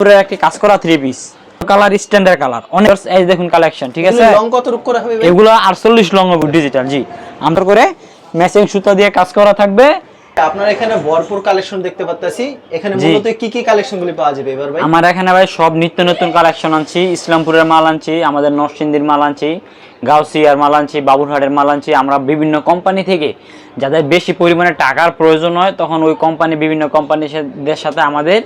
পুরো একটি কাজ করা three piece colour standard colour অনেক এই দেখুন কালেকশন ঠিক আছে? লং কত রূপ করে হবে এগুলো আটচল্লিশ লং হবে ডিজিটাল জি। আমরা করে ম্যাচিং সুতা দিয়ে কাজ করা থাকবে। আপনার এখানে ভরপুর কালেকশন দেখতে পাচ্ছি এখানে মূলত কি কি কালেকশন গুলি পাওয়া যাবে এবার ভাই? আমার এখানে ভাই সব নিত্য নতুন কালেকশন আনছি। ইসলামপুরের মাল আনছি আমাদের নরসিংদীর মাল আনছি। গাউসিয়ার মাল আনছি বাবুরহাটের মাল আনছি আমরা বিভিন্ন কোম্পানি থেকে যাদের বেশি পরিমাণে টাকার প্রয়োজন হয়, তখন ওই কোম্পানি বিভিন্ন কোম্পানিদের সাথে আমাদের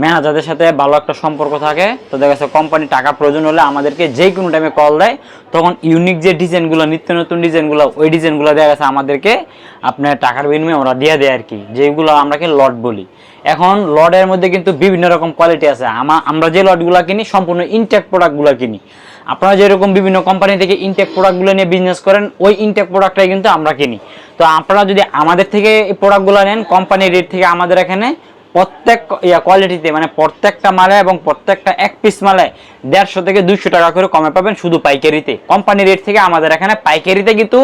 ম্যানেজারদের সাথে ভালো একটা সম্পর্ক থাকে। তো দেখা যাচ্ছে কোম্পানি টাকা প্রয়োজন হলে আমাদেরকে যে কোনো টাইমে কল দেয়। তখন ইউনিক যে ডিজাইনগুলো নিত্য নতুন ডিজাইনগুলো ওই ডিজাইনগুলো দেখা গেছে আমাদেরকে আপনার টাকার বিনিময়ে ওরা দিয়ে দেয় আর কি, যেগুলো আমরাকে লট বলি। এখন লটের মধ্যে কিন্তু বিভিন্ন রকম কোয়ালিটি আছে। আমরা যে লটগুলো কিনি, সম্পূর্ণ ইনটেক প্রোডাক্টগুলো কিনি। আপনারা যেরকম বিভিন্ন কোম্পানি থেকে ইনটেক প্রোডাক্টগুলো নিয়ে বিজনেস করেন ওই ইনটেক প্রোডাক্টটাই কিন্তু আমরা কিনি। তো আপনারা যদি আমাদের থেকে এই প্রোডাক্টগুলো নেন কোম্পানির রেট থেকে আমাদের এখানে প্রত্যেক ইয়া কোয়ালিটিতে মানে প্রত্যেকটা মালে এবং প্রত্যেকটা এক পিস মালে দেড়শো থেকে দুইশো টাকা করে কমে পাবেন শুধু পাইকারিতে। কোম্পানি রেট থেকে আমাদের এখানে পাইকারিতে কিন্তু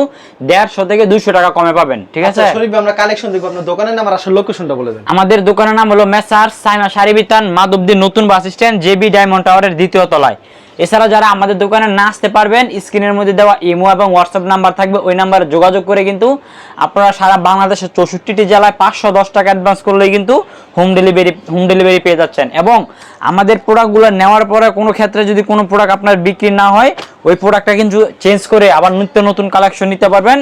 দেড়শো থেকে দুইশো টাকা কমে পাবেন ঠিক আছে? আচ্ছা ভাই, আমরা কালেকশন দেখব। আপনার দোকানের নাম আর আসল লোকেশনটা বলে দেন। আমাদের দোকানের নাম হলো মেসার সাইমা শাড়ি বিতান মাধবদী নতুন বাস স্ট্যান্ড জেবি ডায়মন্ড টাওয়ারের দ্বিতীয় তলায়। এছাড়া যারা আমাদের দোকানে না আসতে পারবেন, স্ক্রিনের মধ্যে দেওয়া ইমো এবং হোয়াটসঅ্যাপ নাম্বার থাকবে, ওই নাম্বারে যোগাযোগ করে কিন্তু আপনারা সারা বাংলাদেশের চৌষট্টিটি জেলায় পাঁচশো দশ টাকা অ্যাডভান্স করলেই কিন্তু হোম ডেলিভারি হোম ডেলিভারি পেয়ে যাচ্ছেন। এবং আমাদের প্রোডাক্টগুলো নেওয়ার পরে কোনো ক্ষেত্রে যদি কোনো প্রোডাক্ট আপনার বিক্রি না হয় ওই প্রোডাক্টটা কিন্তু চেঞ্জ করে আবার নিত্য নতুন কালেকশন নিতে পারবেন।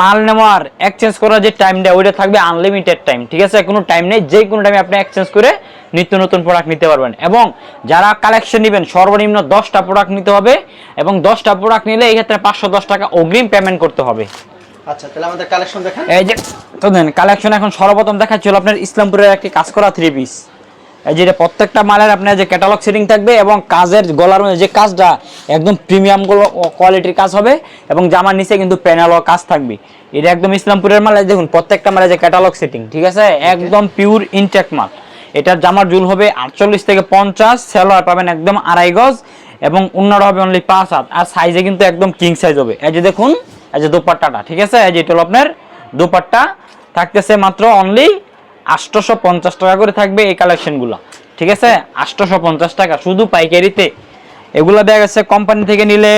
মাল নেওয়ার এক্সচেঞ্জ করার যে টাইমটা ওইটা থাকবে আনলিমিটেড টাইম ঠিক আছে? কোনো টাইম নেই যে কোনো টাইমে আপনি এক্সচেঞ্জ করে নিত্য নতুন প্রোডাক্ট নিতে পারবেন। এবং যারা কালেকশন নেবেন সর্বনিম্ন দশটা প্রোডাক্ট নিতে হবে এবং দশটা প্রোডাক্ট নিলে এই ক্ষেত্রে পাঁচশো দশ টাকা অগ্রিম পেমেন্ট করতে হবে। আচ্ছা তাহলে আমাদের কালেকশন দেখান। এই যে তো দেন কালেকশন এখন সর্বপ্রথম দেখাচ্ছিল আপনার ইসলামপুরের একটি কাজ করা থ্রি পিস এই যে প্রত্যেকটা মালের আপনার যে ক্যাটালগ সেটিং থাকবে এবং কাজের গলার মধ্যে যে কাজটা একদম প্রিমিয়াম কোয়ালিটির কাজ হবে এবং জামার নিচে কিন্তু প্যানেল কাজ থাকবে। এটা একদম ইসলামপুরের মাল দেখুন প্রত্যেকটা মালের যে ক্যাটালগ সেটিং ঠিক আছে? একদম পিওর ইনটেক মাল। এটার জামার জুল হবে আটচল্লিশ থেকে পঞ্চাশ সেলোয়ার পাবেন একদম আড়াই গজ এবং অন্যটা হবে অনলি পাঁচ হাত। আর সাইজে কিন্তু একদম কিং সাইজ হবে। এই যে দেখুন এই যে দোপাট্টাটা ঠিক আছে? এই যে এটা হলো আপনার দোপাট্টা। থাকতেছে মাত্র অনলি আটশোশো পঞ্চাশ টাকা করে থাকবে এই কালেকশনগুলো ঠিক আছে? আটশোশো পঞ্চাশ টাকা শুধু পাইকারিতে। এগুলো দেখা গেছে কোম্পানি থেকে নিলে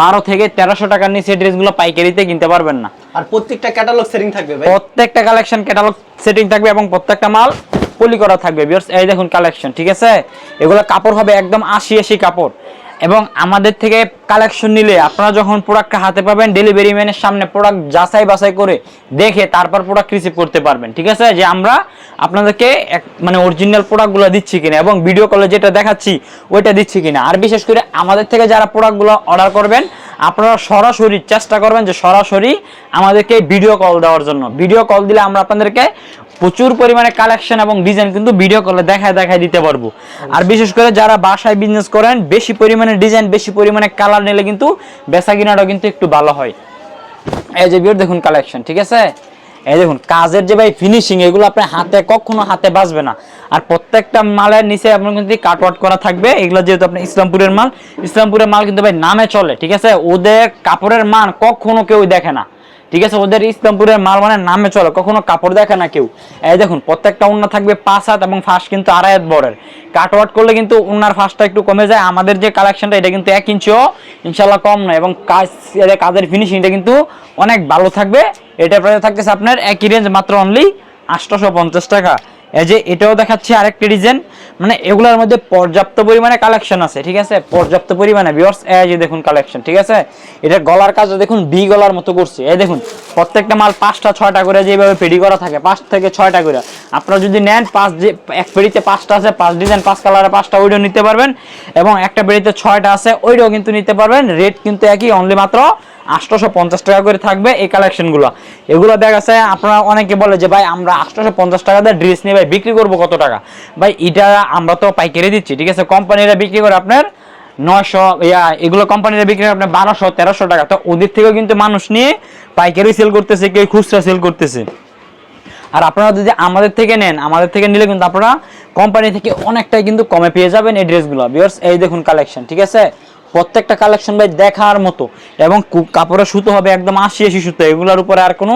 বারো থেকে তেরোশো টাকার নিচে ড্রেসগুলো পাইকারিতে কিনতে পারবেন না। আর প্রত্যেকটা ক্যাটালগ সেটিং থাকবে প্রত্যেকটা কালেকশন ক্যাটালগ সেটিং থাকবে এবং প্রত্যেকটা মাল পলি করা থাকবে। এই দেখুন কালেকশন ঠিক আছে? এগুলো কাপড় হবে একদম আশি আশি কাপড়। এবং আমাদের থেকে কালেকশন নিলে আপনারা যখন প্রোডাক্টটা হাতে পাবেন ডেলিভারি ম্যানের সামনে প্রোডাক্ট যাচাই বাছাই করে দেখে তারপর প্রোডাক্ট রিসিভ করতে পারবেন, ঠিক আছে? যে আমরা আপনাদেরকে এক মানে অরিজিনাল প্রোডাক্টগুলো দিচ্ছি কিনা এবং ভিডিও কলে যেটা দেখাচ্ছি, ওইটা দিচ্ছি কিনা। আর বিশেষ করে আমাদের থেকে যারা প্রোডাক্টগুলো অর্ডার করবেন, আপনারা সরাসরি চেষ্টা করবেন যে সরাসরি আমাদেরকে ভিডিও কল দেওয়ার জন্য। ভিডিও কল দিলে আমরা আপনাদেরকে প্রচুর পরিমাণে কালেকশন এবং ডিজাইন কিন্তু ভিডিও কলে দেখায় দেখায় দিতে পারব। আর বিশেষ করে যারা বাসায় বিজনেস করেন, বেশি পরিমাণে ডিজাইন বেশি পরিমাণে কালার নিলে কিন্তু বেচা কিনাটাও কিন্তু একটু ভালো হয়। এই যে বিয়ার দেখুন কালেকশন ঠিক আছে? এই দেখুন, কাজের যে ভাই ফিনিশিং এগুলো আপনার হাতে, কখনো হাতে বাজবে না। আর প্রত্যেকটা মালের নিচে আপনার কিন্তু কাটওয়ার্ট করা থাকবে। এগুলো যেহেতু আপনার ইসলামপুরের মাল ইসলামপুরের মাল কিন্তু ভাই নামে চলে, ঠিক আছে? ওদের কাপড়ের মান কখনো কেউ দেখে না। ঠিক আছে, ওদের ইসলামপুরের মাল মানে নামে চলে, কখনো কাপড় দেখে না কেউ। এই দেখুন, প্রত্যেকটা উন্না থাকবে পাঁচ হাত এবং ফার্স্ট কিন্তু আড়াই হাত বড়ের কাটওয়াট করলে কিন্তু উন্নার ফার্স্টটা একটু কমে যায়। আমাদের যে কালেকশনটা এটা কিন্তু এক ইঞ্চিও ইনশাল্লাহ কম নয় এবং কাজ কাজের ফিনিশিংটা কিন্তু অনেক ভালো থাকবে। এটা প্রায় থাকতেছে আপনার একই রেঞ্জ মাত্র অনলি আটশোশো পঞ্চাশ টাকা। যে এটাও দেখাচ্ছি আরেকটি মানে এগুলোর মধ্যে পর্যাপ্ত পরিমাণে কালেকশন আছে, ঠিক আছে? পর্যাপ্ত পরিমাণে ভিউয়ার্স এই যে দেখুন কালেকশন ঠিক আছে? এটা গলার কাজ দেখুন বি গলার মতো করছে। এই দেখুন, প্রত্যেকটা মাল পাঁচটা, ছয়টা করে যেভাবে করা থাকে, পাঁচ থেকে ছয়টা করে। আপনারা যদি নেন, পাঁচ যে, এক পাঁচটা আছে, পাঁচ ডিজাইন, পাঁচ কালারে পাঁচটা ওইটাও নিতে পারবেন। এবং একটা পেডিতে ছয়টা আছে, ওইটাও কিন্তু নিতে পারবেন। রেট কিন্তু একই অনলি মাত্র আটশোশো পঞ্চাশ টাকা করে থাকবে এই কালেকশনগুলো এগুলো দেখা গেছে আপনারা অনেকে বলে যে, ভাই, আমরা আটশোশো পঞ্চাশ টাকা দিয়ে ড্রেস নিয়ে ভাই বিক্রি করব কত টাকা? ভাই, এটা আমরা তো পাইকারি দিচ্ছি, ঠিক আছে? কোম্পানিরা বিক্রি করে আপনার নয়শো, ইয়া, এগুলো কোম্পানিরা বিক্রি করে আপনার বারোশো, তেরোশো টাকা। তো ওদের থেকেও কিন্তু মানুষ নিয়ে পাইকারি সেল করতেছে, কেউ খুচরা সেল করতেছে। আর আপনারা যদি আমাদের থেকে নেন, আমাদের থেকে নিলে কিন্তু আপনারা কোম্পানি থেকে অনেকটাই কিন্তু কমে পেয়ে যাবেন এই ড্রেসগুলো বিয়ার্স এই দেখুন কালেকশন ঠিক আছে? প্রত্যেকটা কালেকশন ভাই দেখার মতো। এবং কাপড়ে সুতো হবে একদম আশি আশি সুতো, এগুলোর উপরে আর কোনো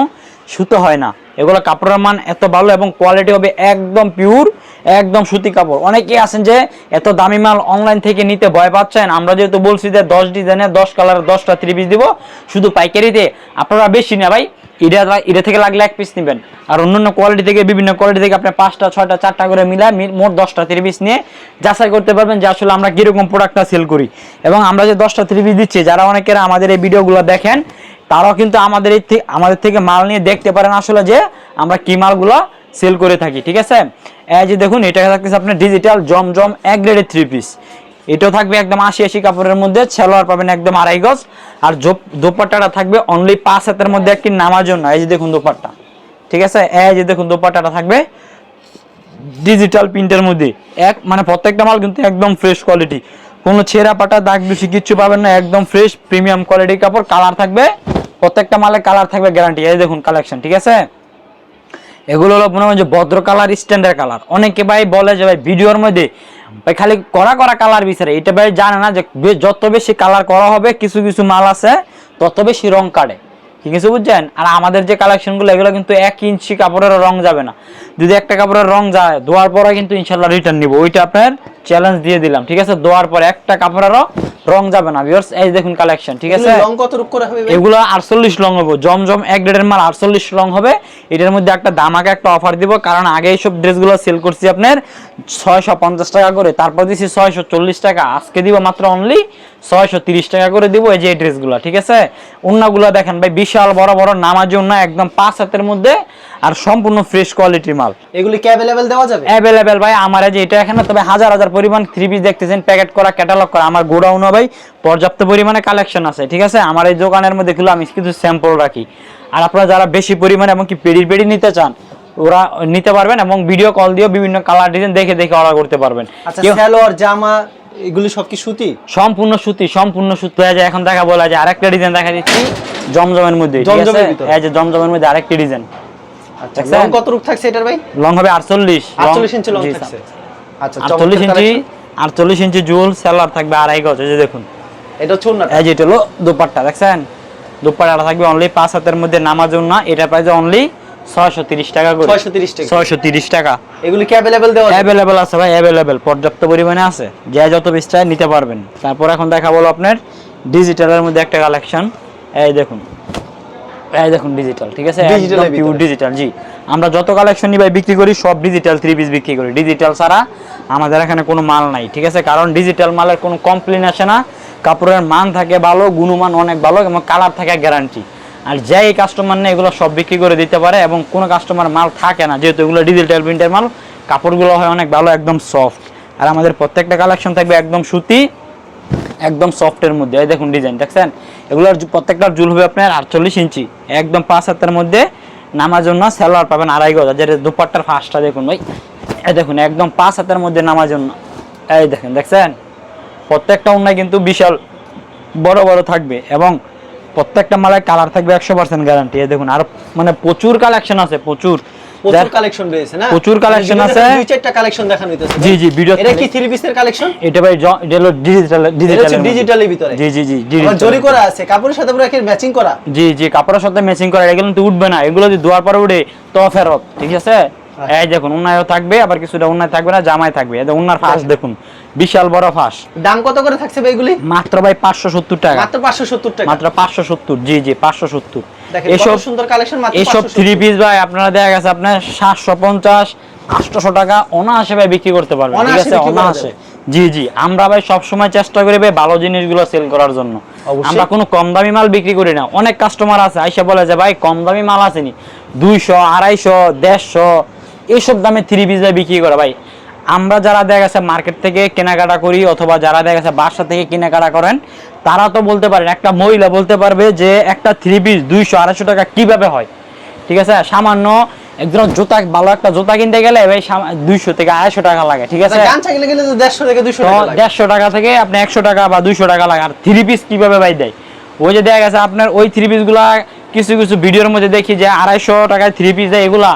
সুতো হয় না। এগুলো কাপড়ের মান এত ভালো এবং কোয়ালিটি হবে একদম পিওর একদম সুতি কাপড়। অনেকেই আছেন যে এত দামি মাল অনলাইন থেকে নিতে ভয় পাচ্ছেন। আমরা যেহেতু বলছি যে দশ ডিজাইনে দশ কালার দশটা থ্রি পিস দিব। শুধু পাইকারিতে আপনারা বেশি না ভাই এটা এটা থেকে লাগলে এক পিস নেবেন। আর অন্যান্য কোয়ালিটি থেকে, বিভিন্ন কোয়ালিটি থেকে আপনি পাঁচটা, ছয়টা, চারটা করে মিলায় মোট দশটা থ্রি পিস নিয়ে যাচাই করতে পারবেন যে আসলে আমরা কীরকম প্রোডাক্টটা সেল করি। এবং আমরা যে দশটা থ্রি পিস দিচ্ছি, যারা অনেকেরা আমাদের এই ভিডিওগুলো দেখেন, তারাও কিন্তু আমাদের এই আমাদের থেকে মাল নিয়ে দেখতে পারেন আসলে যে আমরা কি মালগুলো সেল করে থাকি, ঠিক আছে? এই যে দেখুন, এটা থাকতেছে আপনার ডিজিটাল জমজম এক গ্রেডের থ্রি পিস এটাও থাকবে একদম আশি আশি কাপড়ের মধ্যে, ছেলোয়ার পাবেন একদম আড়াই গজ। আর দোপাট্টাটা থাকবে অনলি পাঁচ হাতের মধ্যে একটি নামার জন্য, এই যে দেখুন দোপাট্টা। ঠিক আছে? এই যে দেখুন দোপাট্টাটা থাকবে ডিজিটাল প্রিন্টের মধ্যে। এক মানে প্রত্যেকটা মাল কিন্তু একদম ফ্রেশ কোয়ালিটি কোনো ছেঁড়া পাটা, দাগ দোষী কিচ্ছু পাবেন না, একদম ফ্রেশ প্রিমিয়াম কোয়ালিটির কাপড়। কালার থাকবে, প্রত্যেকটা মালে কালার থাকবে গ্যারান্টি এই দেখুন কালেকশন ঠিক আছে? এগুলো হলো মনে হয় যে ভদ্র কালার স্ট্যান্ডার্ড কালার অনেকে ভাই বলে যে ভাই, ভিডিওর মধ্যে ভাই, খালি করা করা কালার বিচারে। এটা ভাই জানে না যে যত বেশি কালার করা হবে, কিছু কিছু মাল আছে, তত বেশি রং কাটে। ঠিক আছে বুঝছেন? আর আমাদের যে কালেকশনগুলো এগুলো কিন্তু এক ইঞ্চি কাপড়ের রং যাবে না। যদি একটা কাপড়ের রং যায়, ধোয়ার পরে কিন্তু ইনশাল্লাহ রিটার্ন নিব। ওইটা আপনার চ্যালেঞ্জ দিয়ে দিলাম ঠিক আছে? ধোয়ার পরে একটা কাপড়েরও রং যাবে না ভিউয়ার্স এই দেখুন কালেকশন ঠিক আছে? রং কত রূপ করে হবে এগুলো আটচল্লিশ লং হবে জমজম এক গ্রেডের মাল আটচল্লিশ লং হবে। এটার মধ্যে একটা দামাকে একটা অফার দিব কারণ আগে এইসব ড্রেসগুলো সেল করছি আপনার ছয়শো পঞ্চাশ টাকা করে তারপর দিছি ছয়শো চল্লিশ টাকা আজকে দিব মাত্র অনলি ছয়শো তিরিশ টাকা করে দিব এই যে এই ড্রেসগুলো ঠিক আছে? উন্নাগুলো দেখেন ভাই বিশাল বড় বড় নামাজি উন্না একদম পাঁচ হাতের মধ্যে আর সম্পূর্ণ ফ্রেশ কোয়ালিটির মাল। এগুলি কি অ্যাভেলেবেল দেওয়া যাবে? অ্যাভেলেবেল ভাই আমার এই যে এটা এখানে তবে হাজার হাজার পরিমাণ থ্রি পিস দেখতেছেন প্যাকেট করা ক্যাটালগ করা। আমার গোডাউনও ভাই পর্যাপ্ত পরিমাণে কালেকশন আছে ঠিক আছে? আমার এই দোকানের মধ্যে গুলো আমি কিছু স্যাম্পল রাখি। আর আপনারা যারা বেশি পরিমাণে এবং কি পেডি পেডি নিতে চান ওরা নিতে পারবেন এবং ভিডিও কল দিয়েও বিভিন্ন কালার ডিজাইন দেখে দেখে অর্ডার করতে পারবেন। আচ্ছা সালোয়ার জামা এগুলি সব কি সুতি? সম্পূর্ণ সুতি সম্পূর্ণ সুতি। হয়ে যায় এখন দেখা বলা যায় আরেকটা ডিজাইন দেখা দিচ্ছি জমজমের মধ্যে ঠিক জমজমের আছে? ভিতরে? এই যে জমজমের মধ্যে আরেকটা ডিজাইন আচ্ছা? রং কত রূপ থাকছে এটার ভাই? লং হবে আটচল্লিশ। 48 ইঞ্চি লং থাকছে। আটচল্লিশ চমৎকার ইঞ্চি। আটচল্লিশ ইঞ্চি জুল সেলার থাকবে আড়াই গজ যে দেখুন। এটা হচ্ছে। এই যে এটা হলো দুপাট্টা দেখছেন? দুপাট্টাটা থাকবে অনলি পাঁচ হাতের মধ্যে নামাজ না এটা প্রাইস অনলি ছয়শো তিরিশ টাকা করে। 630 টাকা। ছয়শো তিরিশ টাকা। এগুলি কি অ্যাভেলেবেল দেওয়া অ্যাভেলেবেল আছে ভাই অ্যাভেলেবেল পর্যাপ্ত পরিমাণে আছে। যে যত পিস চাই নিতে পারবেন। তারপর এখন দেখা বলো আপনার ডিজিটালের মধ্যে একটা কালেকশন এই দেখুন। এই দেখুন ডিজিটাল ঠিক আছে? এর পিওর ডিজিটাল জি। আমরা যত কালেকশন ভাই বিক্রি করি সব ডিজিটাল থ্রি পিস বিক্রি করি। ডিজিটাল ছাড়া আমাদের এখানে কোনো মাল নাই ঠিক আছে? কারণ ডিজিটাল মালের কোনো কমপ্লেন আসে না। কাপড়ের মান থাকে ভালো গুণমান অনেক ভালো এবং কালার থাকে গ্যারান্টি আর যে কাস্টমার নেই এগুলো সব বিক্রি করে দিতে পারে এবং কোনো কাস্টমার মাল থাকে না। যেহেতু এগুলো ডিজিটাল প্রিন্টের মাল কাপড়গুলো হয় অনেক ভালো একদম সফট আর আমাদের প্রত্যেকটা কালেকশন থাকবে একদম সুতি একদম সফটের মধ্যে। এই দেখুন ডিজাইন দেখছেন? এগুলোর প্রত্যেকটার জুল হবে আপনার আটচল্লিশ ইঞ্চি। একদম পাঁচ হাতের মধ্যে নামার জন্য সেলোয়ার পাবেন আড়াই গজ। যেটা দুপাট্টার ফাঁসটা দেখুন ভাই, এই দেখুন, একদম পাঁচ হাতের মধ্যে নামার জন্য। এই দেখেন, দেখছেন? প্রত্যেকটা উন্নয় কিন্তু বিশাল, বড় বড় থাকবে। এবং প্রত্যেকটা মালের কালার থাকবে একশো পার্সেন্ট গ্যারান্টি দেখুন, আর মানে প্রচুর কালেকশন আছে, প্রচুর। প্রচুর কালেকশন রয়েছে না? প্রচুর collection আছে। দুই চারটা কালেকশন দেখানো হইতেছে। জি, জি, ভিডিও এটা কি থ্রি পিসের কালেকশন এটা ভাই এটা ডিজিটাল ডিজিটাল ডিজিটালের ভিতরে। জি জি জি জরি করা আছে কাপড়ের সাথে পুরো একের ম্যাচিং করা। জি জি কাপড়ের সাথে ম্যাচিং করা এগুলো কিন্তু উঠবে না এগুলো যদি ধোয়ার পরে উঠে তো ফেরত ঠিক আছে। এই দেখুন উন্নায়ও থাকবে আবার কিছুটা উন্নায় থাকবে না জামাই থাকবে। এই যে উন্নার ফাঁস দেখুন বিশাল বড় ফাঁস। দাম কত করে থাকছে ভাই এগুলি মাত্র ভাই পাঁচশো সত্তর টাকা। মাত্র পাঁচশো সত্তর টাকা। মাত্র পাঁচশো সত্তর জি জি পাঁচশো সত্তর। দেখেন এসব সুন্দর কালেকশন মাত্র এসব 570 থ্রি পিস ভাই আপনারা দেখা গেছে আপনার সাতশো পঞ্চাশ আটশোশো টাকা অনায়াসে ভাই বিক্রি করতে পারবেন ঠিক আছে? অনায়াসে। জি জি আমরা ভাই সবসময় চেষ্টা করি ভাই ভালো জিনিসগুলো সেল করার জন্য। আমরা কোনো কম দামি মাল বিক্রি করি না। অনেক কাস্টমার আছে আইসা বলে যে ভাই কম দামি মাল আসেনি। দুইশো আড়াইশো দেড়শো এইসব দামে থ্রি পিস বিক্রি করে ভাই। আমরা যারা দেখা গেছে মার্কেট থেকে কেনাকাটা করি অথবা যারা দেখা গেছে বাসা থেকে কেনাকাটা করেন তারা তো বলতে পারেন একটা মহিলা বলতে পারবে যে একটা থ্রি পিস দুইশো আড়াইশো টাকা কীভাবে হয়? ঠিক আছে? সামান্য একজন জুতা ভালো একটা জুতা কিনতে গেলে ভাই দুইশো থেকে আড়াইশো টাকা লাগে ঠিক আছে? তো দেড়শো থেকে দুশো টাকা দেড়শো টাকা থেকে আপনি একশো টাকা বা দুইশো টাকা লাগে। আর থ্রি পিস কীভাবে ভাই দেয়? ওই যে দেখা গেছে আপনার ওই থ্রি পিসগুলা কিছু কিছু ভিডিওর মধ্যে দেখি যে আড়াইশো টাকায় থ্রি পিস দেয় এগুলা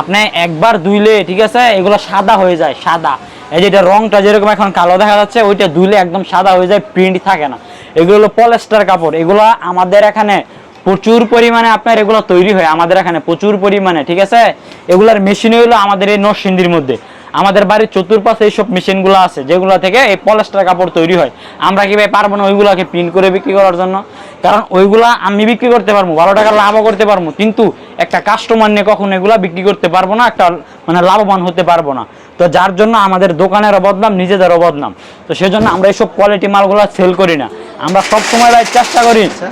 আপনি একবার ধুইলে, ঠিক আছে, এগুলো সাদা হয়ে যায়, সাদা। এই যে এটা রংটা যেরকম এখন কালো দেখা যাচ্ছে, ওইটা ধুইলে একদম সাদা হয়ে যায় প্রিন্ট থাকে না। এগুলো হলো পলেস্টার কাপড়। এগুলো আমাদের এখানে প্রচুর পরিমাণে আপনার এগুলো তৈরি হয়, আমাদের এখানে প্রচুর পরিমাণে, ঠিক আছে? এগুলার মেশিনে হলো আমাদের এই নরসিন্দির মধ্যে। আমাদের বাড়ির চতুর্পাশে এইসব মেশিনগুলো আছে, যেগুলো থেকে এই পলেস্টার কাপড় তৈরি হয়। আমরা কি ভাই পারব না ওইগুলাকে প্রিন্ট করে বিক্রি করার জন্য? কারণ ওইগুলা আমি বিক্রি করতে পারব বারো টাকা লাভও করতে পারব, কিন্তু একটা কাস্টমার নিয়ে কখন এগুলা বিক্রি করতে পারব না, একটা মানে লাভবান হতে পারব না। তো যার জন্য আমাদের দোকানেরও বদনাম নিজেদেরও বদনাম তো সেজন্য আমরা এইসব কোয়ালিটি মালগুলো সেল করি না। আমরা সবসময় চেষ্টা করি আচ্ছা।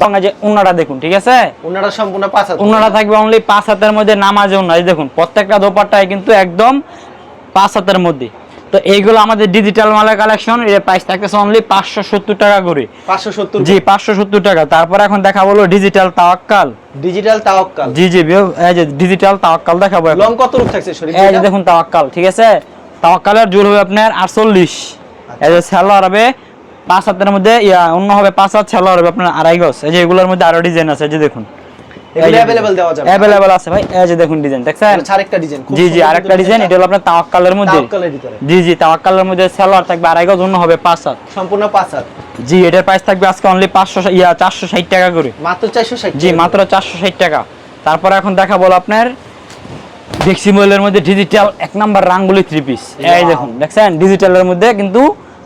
বাংলা যে উন্নাটা দেখুন ঠিক আছে? ওনারা সম্পূর্ণ পাঁচ হাত। উন্নাটা থাকবে অনলি পাঁচ হাতের মধ্যে নামাজে উন্না দেখুন প্রত্যেকটা দোপাট্টায় কিন্তু একদম পাঁচ হাতের মধ্যে। তো এইগুলো আমাদের ডিজিটাল মালের কালেকশন এর প্রাইস থাকতেছে অনলি পাঁচশো সত্তর টাকা করে। পাঁচশো সত্তর জি পাঁচশো সত্তর টাকা। তারপর এখন দেখা বলো ডিজিটাল তাওয়াক্কাল। ডিজিটাল তাওয়াক্কাল। জি জি বিও- এই যে ডিজিটাল তাওয়াক্কাল দেখাবো। লং কত রূপ থাকছে শরীফ এই যে দেখুন তাওয়াক্কাল ঠিক আছে? তাওয়াক্কালের জোর হবে আপনার আটচল্লিশ। এই যে সেলোয়ার হবে পাঁচ হাতের মধ্যে ইয়া অন্য হবে পাঁচ হাত সেলোয়ার হবে আপনার আড়াই গজ। এই যে এগুলোর মধ্যে আরও ডিজাইন আছে এই যে দেখুন। এগুলো available দেওয়া যাবে? অ্যাভেলেবল আছে ভাই। এই যে দেখুন ডিজাইন দেখছেন? আরেকটা ডিজাইন জি জি আরেকটা ডিজাইন এটা হলো আপনার তাওয়াক্কালের মধ্যে। জি জি তাওয়াক্কালের মধ্যে সেলোয়ার থাকবে আড়াই গজ অন্য হবে পাঁচ হাত। সম্পূর্ণ পাঁচ হাত। জি এটার প্রাইস থাকবে আজকে অনলি পাঁচশো ইয়া চারশো ষাট টাকা করে। মাত্র চারশো ষাট জি মাত্র চারশো ষাট টাকা। তারপর এখন দেখা বলো আপনার মধ্যে ডিজিটাল এক নাম্বার রাঙ্গুলি থ্রি পিস এই দেখুন দেখছেন? ডিজিটালের মধ্যে কিন্তু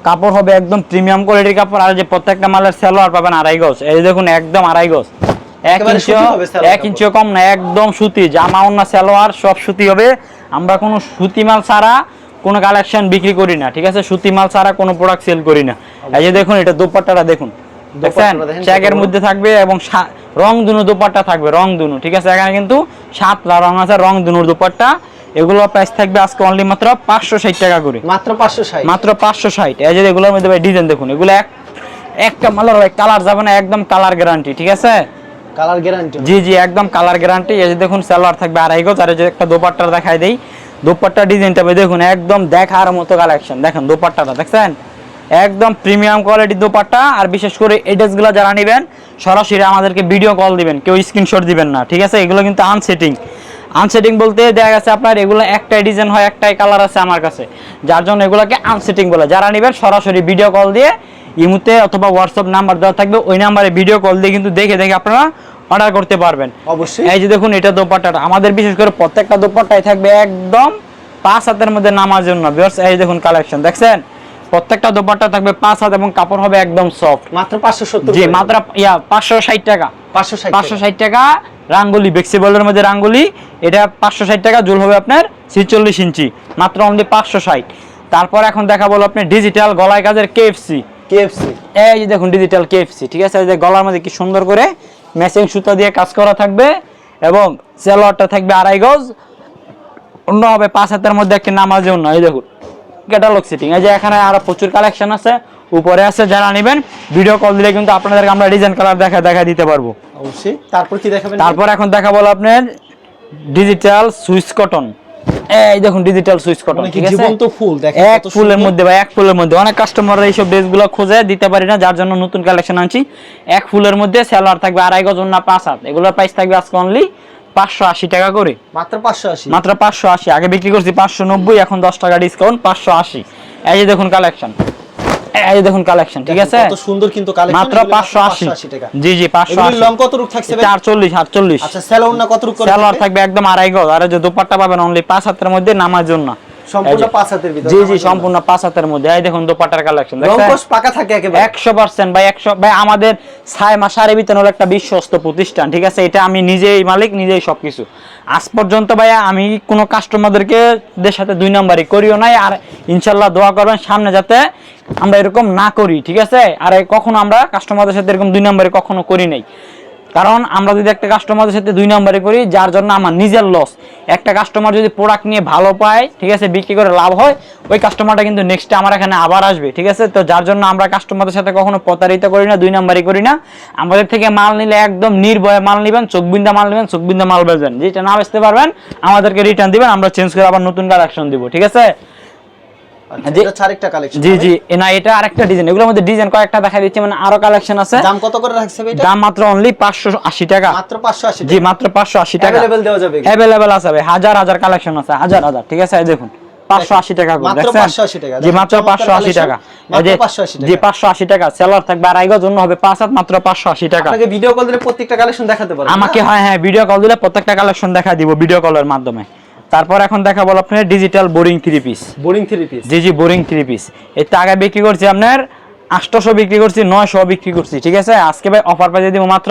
কাপড় হবে একদম প্রিমিয়াম কোয়ালিটির কাপড় আর যে প্রত্যেকটা মালের সেলোয়ার পাবেন আড়াই গজ। এই দেখুন একদম আড়াই গজ। এক ইঞ্চিও এক কম না একদম সুতি। জামা অন্য সেলোয়ার সব সুতি হবে। আমরা কোনো সুতি মাল ছাড়া কোনো কালেকশন বিক্রি করি না ঠিক আছে? সুতি মাল ছাড়া কোনো প্রোডাক্ট সেল করি না। এই যে দেখুন এটা দোপাট্টাটা দেখুন। দেখছেন? চেকের মধ্যে থাকবে এবং রং দুনো দোপাট্টা থাকবে রং দুনো ঠিক আছে? এখানে কিন্তু সাতটা রং আছে রং দুনোর দোপাট্টা। এগুলো প্রাইস থাকবে আজকে অনলি মাত্র পাঁচশো ষাট টাকা করে। মাত্র পাঁচশো ষাট। মাত্র পাঁচশো ষাট। এই যে এগুলোর মধ্যে ভাই ডিজাইন দেখুন এগুলো এক একটা মালের ভাই কালার যাবে না একদম কালার গ্যারান্টি ঠিক আছে? কালার গ্যারান্টি জি জি একদম কালার গ্যারান্টি এই যে দেখুন সালোয়ার থাকবে আড়াই গজ। আর যে একটা দোপাট্টা দেখাই দেই। দোপাট্টা ডিজাইনটা ভাই দেখুন একদম দেখার মতো কালেকশন দেখেন দোপাট্টাটা দেখছেন? একদম প্রিমিয়াম কোয়ালিটির দোপাট্টা। আর বিশেষ করে এই ড্রেসগুলো যারা নেবেন সরাসরি আমাদেরকে ভিডিও কল দিবেন। কেউ স্ক্রিনশট দিবেন না ঠিক আছে? এগুলো কিন্তু আনসেটিং আনসেটিং বলতে দেখা গেছে আপনার এগুলো একটাই ডিজাইন হয় একটাই কালার আছে আমার কাছে। যার জন্য এগুলোকে আনসেটিং বলে। যারা নেবেন সরাসরি ভিডিও কল দিয়ে ইমুতে অথবা হোয়াটসঅ্যাপ নাম্বার দেওয়া থাকবে ওই নাম্বারে ভিডিও কল দিয়ে কিন্তু দেখে দেখে আপনারা অর্ডার করতে পারবেন। অবশ্যই। এই যে দেখুন এটা দোপাট্টাটা। আমাদের বিশেষ করে প্রত্যেকটা দোপাট্টাই থাকবে একদম পাঁচ হাতের মধ্যে নামার জন্য। এই দেখুন কালেকশন দেখছেন? প্রত্যেকটা দোপাট্টা থাকবে পাঁচ হাত এবং কাপড় হবে একদম সফট মাত্র পাঁচশো সত্তর জি মাত্র ইয়া পাঁচশো ষাট টাকা। পাঁচশো পাঁচশো ষাট টাকা রাঙ্গুলি বেক্সিবলের মধ্যে রাঙ্গুলি। এটা পাঁচশো ষাট টাকা জুল হবে আপনার ছিচল্লিশ ইঞ্চি। মাত্র অনলি পাঁচশো ষাট। তারপর এখন দেখা বলো আপনি ডিজিটাল গলায় কাজের কেএফসি কেএফসি এই যে দেখুন ডিজিটাল কেএফসি ঠিক আছে? এই যে গলার মধ্যে কি সুন্দর করে ম্যাচিং সুতা দিয়ে কাজ করা থাকবে এবং সেলোয়ারটা থাকবে আড়াই গজ। অন্য হবে পাঁচ হাতের মধ্যে একটি নামাজে অন্য এই দেখুন। ক্যাটালগ সিটিং এই যে এখানে আরও প্রচুর কালেকশন আছে। উপরে আছে যারা নেবেন ভিডিও কল দিলে কিন্তু আপনাদেরকে আমরা ডিজাইন কালার দেখা দেখা দিতে পারব। অবশ্যই। তারপর কি দেখাবেন? তারপর এখন দেখা বলো আপনার ডিজিটাল সুইচ কটন এই দেখুন ডিজিটাল সুইচ কটন ঠিক আছে? জীবন্ত ফুল? দেখেন এক ফুলের মধ্যে ভাই এক ফুলের মধ্যে। অনেক কাস্টমাররা এইসব ড্রেসগুলো খোঁজে দিতে পারি না যার জন্য নতুন কালেকশন আনছি। এক ফুলের মধ্যে সেলোয়ার থাকবে আড়াই গজ না পাঁচ হাত। এগুলোর প্রাইস থাকবে আজকে অনলি পাঁচশো আশি টাকা করে। মাত্র পাঁচশো আশি? মাত্র পাঁচশো আশি। আগে বিক্রি করছি পাঁচশো নব্বই এখন দশ টাকা ডিসকাউন্ট পাঁচশো আশি। এই যে দেখুন কালেকশন এই দেখুন কালেকশন ঠিক আছে? কত সুন্দর কিন্তু কালেকশন মাত্র পাঁচশো আশি। টাকা। জি জি পাঁচশো এগুলি আশি লং কত রূপ থাকছে ভাই? চার চল্লিশ আটচল্লিশ। আচ্ছা স্যালোন না কত রূপ করে থাকবে? একদম আড়াই গজ। আর যে দোপাট্টা পাবেন অনলি পাঁচ হাতের মধ্যে নামার জন্য। সম্পূর্ণ পাঁচ হাতের ভিতরে জি জি সম্পূর্ণ পাঁচ হাতের মধ্যে। এই দেখুন দোপাট্টার কালেকশন রংকশ পাকা থাকে একেবারে। একশো পার্সেন্ট ভাই একশো ভাই আমাদের ছায় মাসারে বিতন হলো একটা বিশ্বস্ত প্রতিষ্ঠান ঠিক আছে? এটা আমি নিজেই মালিক নিজেই সবকিছু। আজ পর্যন্ত ভাই আমি কোনো কাস্টমারদেরকে দের সাথে দুই নাম্বারই করিও নাই আর ইনশাল্লাহ দোয়া করবেন সামনে যাতে আমরা এরকম না করি ঠিক আছে? আর কখনো আমরা কাস্টমারদের সাথে এরকম দুই নাম্বারই কখনো করি নাই। কারণ আমরা যদি একটা কাস্টমারের সাথে দুই নম্বরে করি, যার জন্য আমার নিজের লস একটা কাস্টমার যদি প্রোডাক্ট নিয়ে ভালো পায়, ঠিক আছে, বিক্রি করে লাভ হয়, ওই কাস্টমারটা কিন্তু নেক্সট আমার এখানে আবার আসবে, ঠিক আছে? তো যার জন্য আমরা কাস্টমারদের সাথে কখনো প্রতারিত করি না, দুই নম্বরই করি না। আমাদের থেকে মাল নিলে একদম নির্ভয়ে মাল নেবেন চোখবিন্দা মাল নেবেন চোখবিন্দা মাল বেচবেন যেটা না বেচতে পারবেন, আমাদেরকে রিটার্ন দিবেন, আমরা চেঞ্জ করে আবার নতুন কালেকশন দিব, ঠিক আছে? জি- এটা হচ্ছে আরেকটা কালেকশন জি জি না এটা আরেকটা ডিজাইন এগুলোর মধ্যে ডিজাইন কয়েকটা দেখা দিচ্ছি মানে আরও কালেকশন আছে। দাম কত করে রাখছে এটা? দাম মাত্র অনলি পাঁচশো আশি টাকা। মাত্র জি মাত্র দেওয়া যাবে। আছে হাজার হাজার কালেকশন আছে হাজার হাজার ঠিক আছে? দেখুন মাত্র 580। জি 580 সেলার থাকবে অন্য হবে পাঁচ হাত মাত্র পাঁচশো আশি টাকা। আপনাকে ভিডিও কল দিলে প্রত্যেকটা কালেকশন দেখাতে আমাকে হ্যাঁ হ্যাঁ ভিডিও কল দিলে প্রত্যেকটা কালেকশন দেখা দিব ভিডিও কলের মাধ্যমে। তারপর এখন দেখাবো আপনার digital boring three piece boring three piece জি জি বোরিং থ্রি পিস তো আগে বিক্রি করছি আপনার আটশোশো বিক্রি করছি নয়শো বিক্রি করছি ঠিক আছে? আজকে ভাই অফার পাইতে দিব মাত্র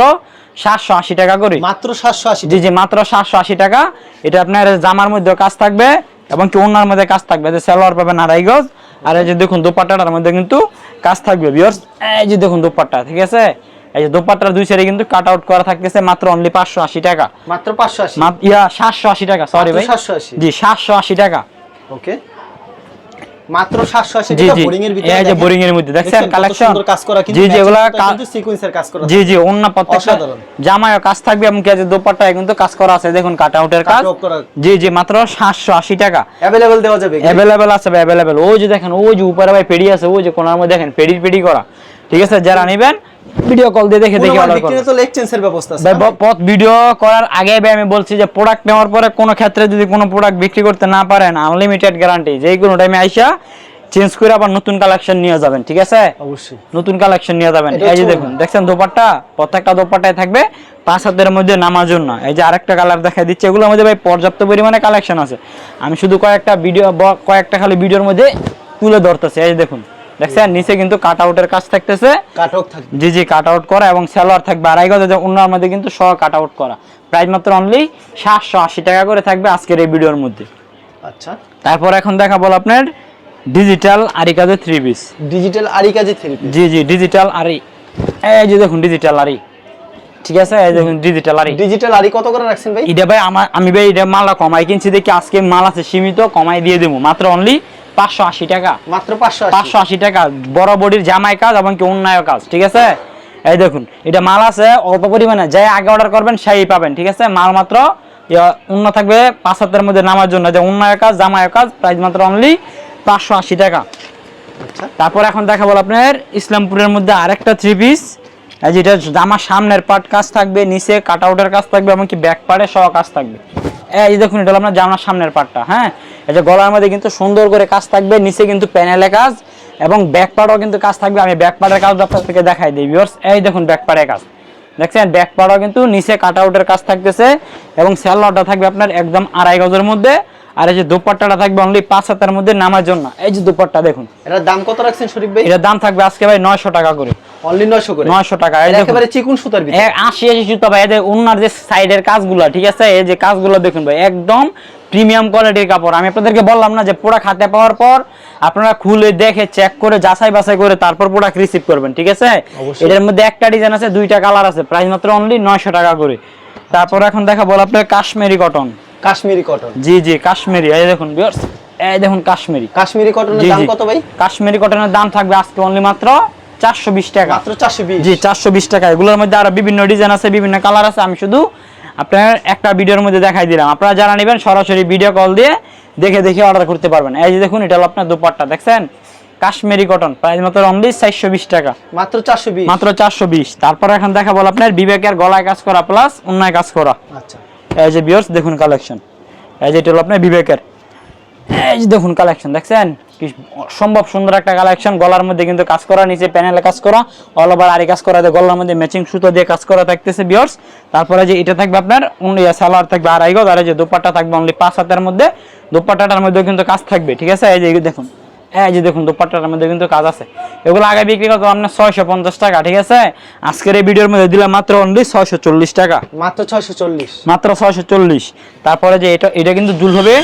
সাতশো আশি টাকা করে। মাত্র সাতশো আশি জি জি মাত্র সাতশো আশি টাকা। এটা আপনার জামার মধ্যে কাজ থাকবে এবং কি ওনার মধ্যে কাজ থাকবে যে সালোয়ার পাবেন আড়াই গজ। আর এই যে দেখুন দোপাট্টাটার মধ্যে কিন্তু কাজ থাকবে বিয়ার্স এই যে দেখুন দোপাট্টা ঠিক আছে? এই যে দোপাট্টার দুই সাইডে কিন্তু কাট আউট করা থাকতেছে মাত্র অনলি পাঁচশো আশি টাকা। মাত্র পাঁচশো আশি? মাত- ইয়া সাতশো আশি টাকা সরি ভাই। সাতশো আশি? জি সাতশো আশি টাকা। ওকে। মাত্র সাতশো আশি জি, টাকা বোরিং এর ভিতরে এই যে দেখেন। এর মধ্যে দেখছেন দেখছেন সুন্দর কাজ করা কিন্তু জি, জি, এগুলা কিন্তু সিকোয়েন্সের কাজ করা জি জি অন্য প্রত্যেকটা জামায় কাজ থাকবে এবং কি আছে দোপাট্টায় কিন্তু কাজ করা আছে দেখুন কাট আউটের কাজ। জি জি মাত্র সাতশো আশি টাকা। অ্যাভেলেবল দেওয়া যাবে আছে ভাই অ্যাভেলেবেল ওই যে দেখেন ওই যে উপরে ভাই পেডি আছে ওই যে মধ্যে দেখেন পেডি পেডি করা। ঠিক আছে যারা নেবেন ভিডিও কল দিয়ে দেখে দেখে অর্ডার করবেন তো এক্সচেঞ্জের ব্যবস্থা আছে। ভাই পথ ভিডিও করার আগে ভাই আমি বলছি যে প্রোডাক্ট নেওয়ার পরে কোনো ক্ষেত্রে যদি কোনো প্রোডাক্ট বিক্রি করতে না পারেন আনলিমিটেড গ্যারান্টি যে কোনো টাইমে আইসা চেঞ্জ করে আবার নতুন কালেকশন নিয়ে যাবেন ঠিক আছে? অবশ্যই। নতুন কালেকশন নিয়ে যাবেন। এই যে দেখুন দেখছেন দোপাট্টা? প্রত্যেকটা দোপাট্টায় থাকবে পাঁচ হাতের মধ্যে নামার জন্য এই যে আরেকটা কালার দেখা দিচ্ছে এগুলোর মধ্যে ভাই পর্যাপ্ত পরিমাণে কালেকশন আছে। আমি শুধু কয়েকটা ভিডিও কয়েকটা খালি ভিডিওর মধ্যে তুলে ধরতেছি। এই দেখুন দেখছেন নিচে কিন্তু কাট আউটের কাজ থাকতেছে। কাটক থাকবে। জি জি কাট আউট করা এবং সালোয়ার থাকবে। আড়াই গজ অন্যার মধ্যে কিন্তু সহ কাট আউট করা। প্রাইস মাত্র অনলি সাতশো আশি টাকা করে থাকবে আজকের এই ভিডিওর মধ্যে। আচ্ছা। তারপর এখন দেখা বল আপনার ডিজিটাল আরিকাজের থ্রি পিস ডিজিটাল আরি কাজে থ্রি পিস জি জি ডিজিটাল আরি এই যে দেখুন ডিজিটাল আরি ঠিক আছে? এই দেখুন ডিজিটাল আরি ডিজিটাল আরি কত করে রাখছেন ভাই? এটা ভাই আমার আমি ভাই এটা মালটা কমাই কিনছি দেখি আজকে মাল আছে সীমিত কমাই দিয়ে দেবো। মাত্র অনলি পাঁচশো আশি টাকা। মাত্র পাঁচশো পাঁচশো আশি টাকা। বড় বডির জামাই কাজ এবং কি অন্যায় কাজ ঠিক আছে? এই দেখুন এটা মাল আছে অল্প পরিমাণে। যাই আগে অর্ডার করবেন সেই পাবেন ঠিক আছে? মাল মাত্র অন্য থাকবে পাঁচ হাতের মধ্যে নামার জন্য। যে অন্যায় কাজ জামায় কাজ প্রাইস মাত্র অনলি পাঁচশো আশি টাকা। আচ্ছা। তারপর এখন দেখা দেখাবো আপনার ইসলামপুরের মধ্যে আরেকটা থ্রি পিস যেটা জামার সামনের পার্ট কাজ থাকবে, নিচে কাট আউটের কাজ থাকবে, এমনকি ব্যাক পার্টে সহ কাজ থাকবে। এই যে দেখুন, এটা হলো আপনার জামার সামনের পার্টটা হ্যাঁ? এই যে গলার মধ্যে কিন্তু সুন্দর করে কাজ থাকবে, নিচে কিন্তু প্যানেলে কাজ, এবং ব্যাক পার্টও কিন্তু কাজ থাকবে। আমি ব্যাক পার্টের কাজ আপনাদেরকে দেখাই দিই ভিউয়ার্স এই দেখুন ব্যাক পার্টের কাজ। দেখছেন? ব্যাক পার্টও কিন্তু নিচে কাট আউটের কাজ থাকতেছে, এবং স্যালোয়ারটা থাকবে আপনার একদম আড়াই গজের মধ্যে। আর এই যে দুপাট্টাটা থাকবে অনলি পাঁচ হাতের মধ্যে নামার জন্য। এই যে দুপাট্টা দেখুন। এটার দাম কত রাখছেন শরীফ ভাই? এটার দাম থাকবে আজকে ভাই নয়শো টাকা করে। অনলি নয়শো করে? নয়শো টাকা। একেবারে চিকুন সুতার ভিতরে। এ- আশি আশি জুতা ভাই এদের ওনার যে সাইডের কাজগুলো ঠিক আছে? এই যে কাজগুলো দেখুন ভাই একদম প্রিমিয়াম কোয়ালিটির কাপড়। আমি আপনাদেরকে বললাম না যে হাতে পাওয়ার পর আপনারা খুলে দেখে চেক করে যাচাই বাছাই করে তারপর প্রোডাক্ট রিসিভ করবেন ঠিক আছে। এটার মধ্যে একটা ডিজাইন আছে দুইটা কালার আছে প্রাইস মাত্র অনলি নয়শো টাকা করে। তারপর এখন দেখা বল আপনার কাশ্মীরি কটন কাশ্মীরি কটন জি জি কাশ্মীরি। এই দেখুন viewers, এই দেখুন কাশ্মীরি। কাশ্মীরি কটনের দাম কত ভাই? কাশ্মীরি কটনের দাম থাকবে আজকে অনলি মাত্র চারশো বিশ টাকা। মাত্র চারশো বিশ। জি চারশো বিশ টাকা। এগুলোর মধ্যে আরও বিভিন্ন ডিজাইন আছে বিভিন্ন কালার আছে। আমি শুধু আপনার একটা ভিডিওর মধ্যে দেখাই দিলাম। আপনারা যারা নেবেন সরাসরি ভিডিও কল দিয়ে দেখে দেখে অর্ডার করতে পারবেন। এই যে দেখুন এটা হলো আপনার দুপাট্টা দেখছেন? কাশ্মীরি কটন প্রাইস মাত্র অনলি চারশো বিশ টাকা। মাত্র চারশো বিশ। মাত্র চারশো বিশ। তারপর এখন দেখা বল আপনার বিবেকের গলায় কাজ করা প্লাস অন্যায় কাজ করা। আচ্ছা। এই যে বিয়ার্স দেখুন কালেকশন এই যে এটা হলো আপনার বিবেকের। এই যে দেখুন কালেকশন দেখছেন? কি সম্ভব সুন্দর একটা কালেকশন গলার মধ্যে কিন্তু কাজ করা, নিচে প্যানেলে কাজ করা অল ওভার আরি কাজ করা, গলার মধ্যে ম্যাচিং সুতো দিয়ে কাজ করা থাকতেছে বিয়ার্স তারপরে যে এটা থাকবে আপনার অনলি সালোয়ার থাকবে আড়াই গজ, আর এই যে দুপাট্টা থাকবে অনলি পাঁচ হাতের মধ্যে। দুপাট্টাটার মধ্যে কিন্তু কাজ থাকবে, ঠিক আছে? এই যে দেখুন। এই যে দেখুন দুপাট্টাটার মধ্যে কিন্তু কাজ আছে। এগুলো আগে বিক্রি করতো আপনার ছয়শো পঞ্চাশ টাকা ঠিক আছে? আজকের এই ভিডিওর মধ্যে দিলাম মাত্র অনলি ছয়শো চল্লিশ টাকা। মাত্র ছয়শো চল্লিশ। মাত্র ছয়শো চল্লিশ। তারপরে যে এটা এটা কিন্তু জুল হবে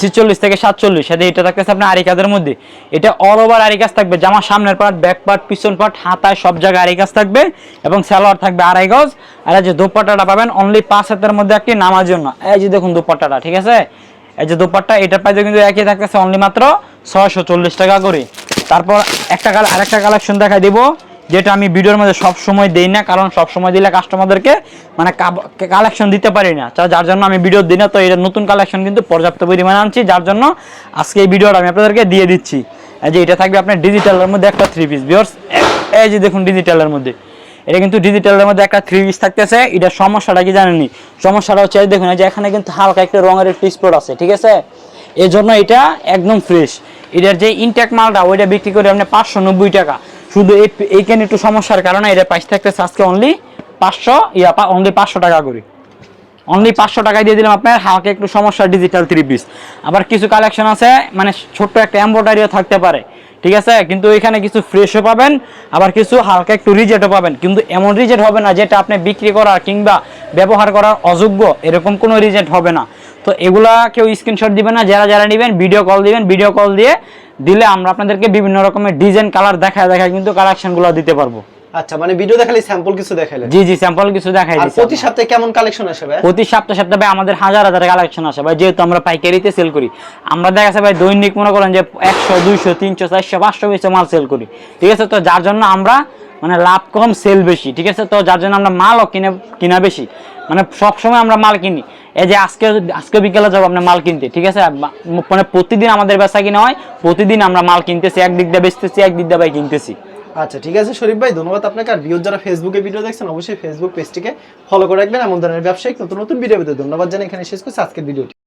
ছিচল্লিশ থেকে সাতচল্লিশ। সাথে এটা থাকতেছে আপনার আরি কাজের মধ্যে। এটা অল ওভার আরি কাজ থাকবে জামা সামনের পার্ট ব্যাক পার্ট পিছন পার্ট হাতায় সব জায়গায় আরি কাজ থাকবে এবং সালোয়ার থাকবে আড়াই গজ। আর এই যে দোপাট্টাটা পাবেন অনলি পাঁচ হাতের মধ্যে একটি নামার জন্য। এই যে দেখুন দোপাট্টাটা ঠিক আছে? এই যে দোপাট্টা এটার প্রাইসে কিন্তু একই থাকতেছে অনলি মাত্র ছয়শো চল্লিশ টাকা করে। তারপর একটা কাল আরেকটা কালেকশন দেখাই দিব, যেটা আমি ভিডিওর মধ্যে সব সময় দেই না, কারণ সব সময় দিলে কাস্টমারদেরকে মানে কালেকশন দিতে পারি না। যার জন্য আমি ভিডিও দিই না, তো এটা নতুন কালেকশন কিন্তু পর্যাপ্ত পরিমাণে আনছি, যার জন্য আজকে এই ভিডিওটা আমি আপনাদেরকে দিয়ে দিচ্ছি। যে এটা থাকবে আপনার ডিজিটালের মধ্যে একটা থ্রি পিস বিয়ার্স এই যে দেখুন ডিজিটালের মধ্যে। এটা কিন্তু ডিজিটালের মধ্যে একটা থ্রি পিস থাকতেছে এটা সমস্যাটা কি জানেননি? সমস্যাটা হচ্ছে দেখুন যে এখানে কিন্তু হালকা একটা রঙের একটু স্পট আছে, ঠিক আছে? এই জন্য এটা একদম ফ্রেশ এটার যে ইনটেক মালটা, ওইটা বিক্রি করে আপনি পাঁচশো নব্বই টাকা। শুধু এই এইখানে একটু সমস্যার কারণে এটা প্রাইস থাকতেছে আজকে অনলি পাঁচশো, ইয়া অনলি পাঁচশো টাকা করে। অনলি পাঁচশো টাকায় দিয়ে দিলাম আপনার, হালকা একটু সমস্যা ডিজিটাল থ্রি পিস আবার কিছু কালেকশন আছে মানে ছোট্ট একটা এম্ব্রয়ডারিও থাকতে পারে। ঠিক আছে? কিন্তু এখানে কিছু ফ্রেশও পাবেন, আবার কিছু হালকা একটু রিজেটও পাবেন। কিন্তু এমন রিজেট হবে না, যেটা আপনি বিক্রি করার কিংবা ব্যবহার করার অযোগ্য, এরকম কোনো রিজেট হবে না। তো এগুলা কেউ স্ক্রিনশট দিবেন না যারা যারা নেবেন ভিডিও কল দিবেন ভিডিও কল দিয়ে দিলে আমরা আপনাদেরকে বিভিন্ন রকমের ডিজাইন কালার দেখায় দেখায় কিন্তু কালেকশনগুলো দিতে পারব। আচ্ছা মানে ভিডিও দেখালে স্যাম্পল কিছু দেখাইলেন? জি জি স্যাম্পল কিছু দেখাই আর প্রতি সপ্তাহে কেমন কালেকশন আসে ভাই? প্রতি সপ্তাহে সপ্তাহে ভাই আমাদের হাজার হাজার কালেকশন আসে ভাই যেহেতু আমরা পাইকারিতে সেল করি। আমরা দেখা যাচ্ছে ভাই দৈনিক মনে করেন যে একশো দুইশো তিনশো চারশো পাঁচশো মাল সেল করি। ঠিক আছে তো যার জন্য আমরা মানে লাভ কম সেল বেশি, ঠিক আছে? তো যার জন্য আমরা মালও কিনে, কিনা বেশি। মানে সব সময় আমরা মাল কিনি। এই যে আজকে আজকে বিকেলে যাব আপনার মাল কিনতে, ঠিক আছে? মানে প্রতিদিন আমাদের বেচা কিনা হয়, প্রতিদিন আমরা মাল কিনতেছি, একদিক দিয়ে বেচতেছি, একদিক দিয়ে ভাই কিনতেছি। আচ্ছা ঠিক আছে, শরীফ ভাই, ধন্যবাদ আপনাকে। আর ভিউজ যারা ফেসবুকে ভিডিও দেখছেন, অবশ্যই ফেসবুক পেজটিকে ফলো করে রাখবেন। এমন ধরনের ব্যবসায়িক নতুন নতুন ভিডিও ধন্যবাদ জানাই। এখানে শেষ করছি। আজকের ভিডিওটি